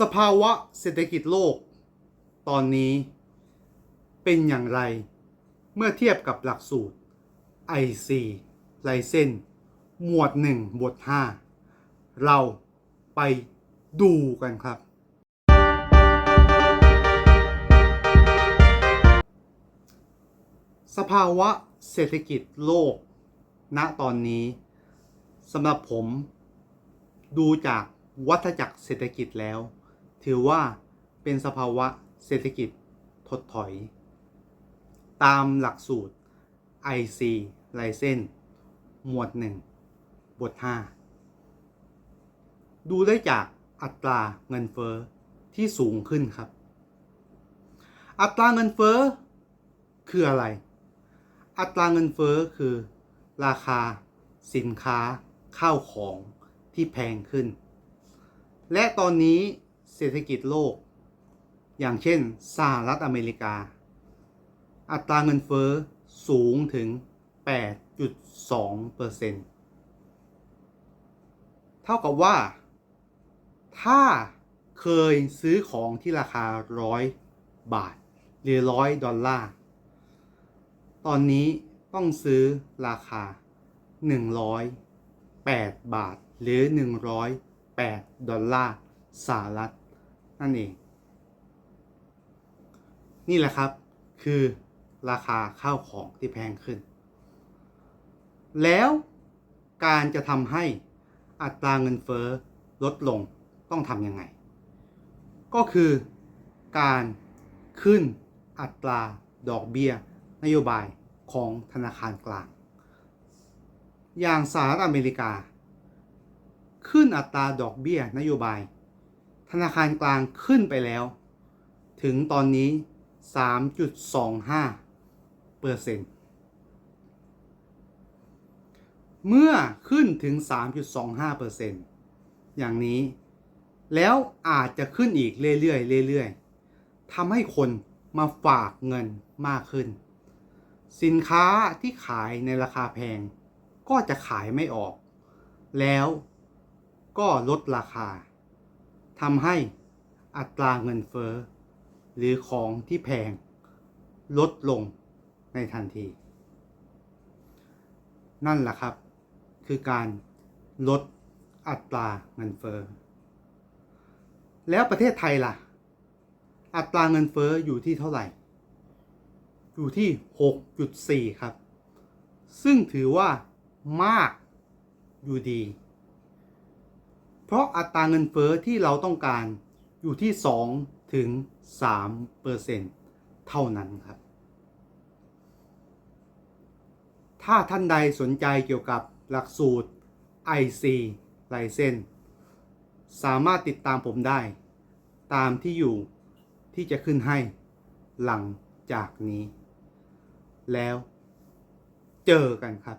สภาวะเศรษฐกิจโลก ตอนนี้เป็นอย่างไร เมื่อเทียบกับหลักสูตร IC ไลเซนหมวด 1 บท 5 เราไปดูกันครับ สภาวะเศรษฐกิจโลก ณตอนนี้สำหรับผม ดูจากวัฏจักรเศรษฐกิจแล้ว ถือว่าเป็นสภาวะเศรษฐกิจถดถอย ตามหลักสูตร IC ไลเซนหมวด 1 บท 5 ดูได้จากอัตราเงินเฟอ้อที่สูงขึ้นครับ อัตราเงินเฟอ้อคืออะไร อัตราเงินเฟอ้อคือ ราคาสินค้าข้าวของที่แพงขึ้น และตอนนี้ เศรษฐกิจโลก อย่างเช่นสหรัฐอเมริกา อัตราเงินเฟอ้อสูงถึง 8.2%เท่ากับว่า ถ้าเคยซื้อของที่ราคาร้อยบาท หรือร้อยดอลลาร์ ตอนนี้ต้องซื้อราคา 108 บาท หรือ 108 ดอลลาร์สหรัฐ นั่นเอง นี่แหละครับคือราคาข้าวของที่แพงขึ้น แล้วการจะทำให้อัตราเงินเฟ้อลดลงต้องทำยังไง ก็คือการขึ้นอัตราดอกเบี้ยนโยบายของธนาคารกลาง อย่างสหรัฐอเมริกา ขึ้นอัตราดอกเบี้ยนโยบาย นาคารกลางขึ้นไปแล้ว ถึงตอนนี้ 3.25เปอร์เซ็นต์เมื่อขึ้นถึง 3.25เปอร์เซ็นต์อย่างนี้ แล้วอาจจะขึ้นอีกเรื่อยๆเรื่อยๆทำให้คนมาฝากเงินมากขึ้น สินค้าที่ขายในราคาแพง ก็จะขายไม่ออก แล้วก็ลดราคา ทำให้อัตราเงินเฟ้อหรือของที่แพงลดลงในทันที นั่นแหละครับ คือการลดอัตราเงินเฟ้อแล้วประเทศไทยล่ะ อัตราเงินเฟ้ออยู่ที่เท่าไหร่ อยู่ที่ 6.4 ครับ ซึ่งถือว่ามากอยู่ดี เพราะอัตราเงินเฟ้อที่เราต้องการอยู่ที่ 2 ถึง3เปอร์เซ็นต์เท่านั้นครับ ถ้าท่านใดสนใจเกี่ยวกับหลักสูตร IC ไลเซนสามารถติดตามผมได้ ตามที่อยู่ที่จะขึ้นให้หลังจากนี้ แล้วเจอกันครับ